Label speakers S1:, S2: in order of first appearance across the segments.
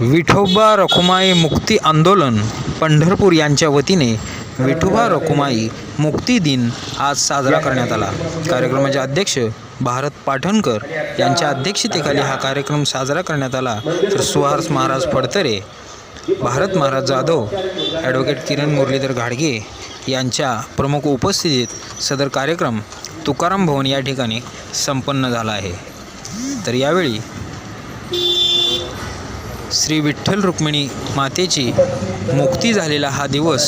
S1: विठोबा रखुमाई मुक्ती आंदोलन पंढरपूर यांच्या वतीने विठोबा रखुमाई मुक्ती दिन आज साजरा करण्यात आला. कार्यक्रमाचे अध्यक्ष भारत पाठणकर यांच्या अध्यक्षतेखाली हा कार्यक्रम साजरा करण्यात आला. तर सुहास महाराज फडतरे भारत महाराज जाधव ॲडव्होकेट किरण मुरलीधर घाडगे यांच्या प्रमुख उपस्थितीत सदर कार्यक्रम तुकाराम भवन या ठिकाणी संपन्न झाला आहे. तर यावेळी श्री विठ्ठल रुक्मिणी मातेची मुक्ती झालेला हा दिवस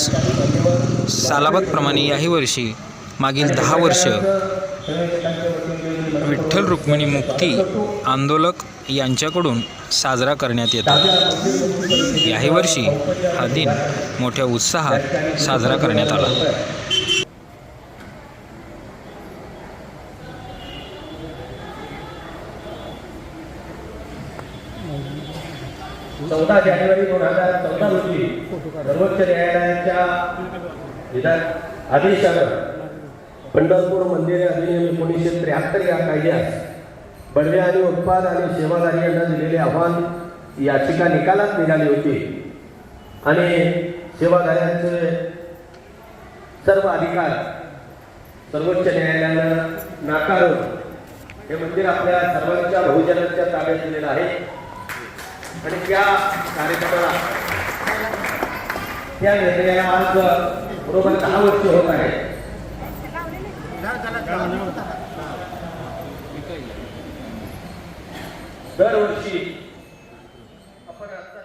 S1: सालाबादप्रमाणे याही वर्षी मागील दहा वर्ष विठ्ठल रुक्मिणी मुक्ती आंदोलक यांच्याकडून साजरा करण्यात येतो याही वर्षी हा दिन मोठ्या उत्साहात साजरा करण्यात आला.
S2: चौदा जानेवारी दोन हजार चौदा रोजी सर्वोच्च न्यायालयाच्या विधान आदेशानं पंढरपूर मंदिरे अधिनियम एकोणीसशे त्र्याहत्तर या कायद्यास बडवे आणि उत्पाद आणि सेवादारी यांना दिलेले आव्हान याचिका निकालात निघाली होती. आणि सेवाधाऱ्यांचे सर्व अधिकार सर्वोच्च न्यायालयानं नाकारून हे मंदिर आपल्या सर्वांच्या बहुजनांच्या ताब्यात दिलेलं आहे. आणि त्या कार्यक्रमाला त्या निर्णयाला आज बरोबर दहा वर्ष होत आहे. दरवर्षी आपण आता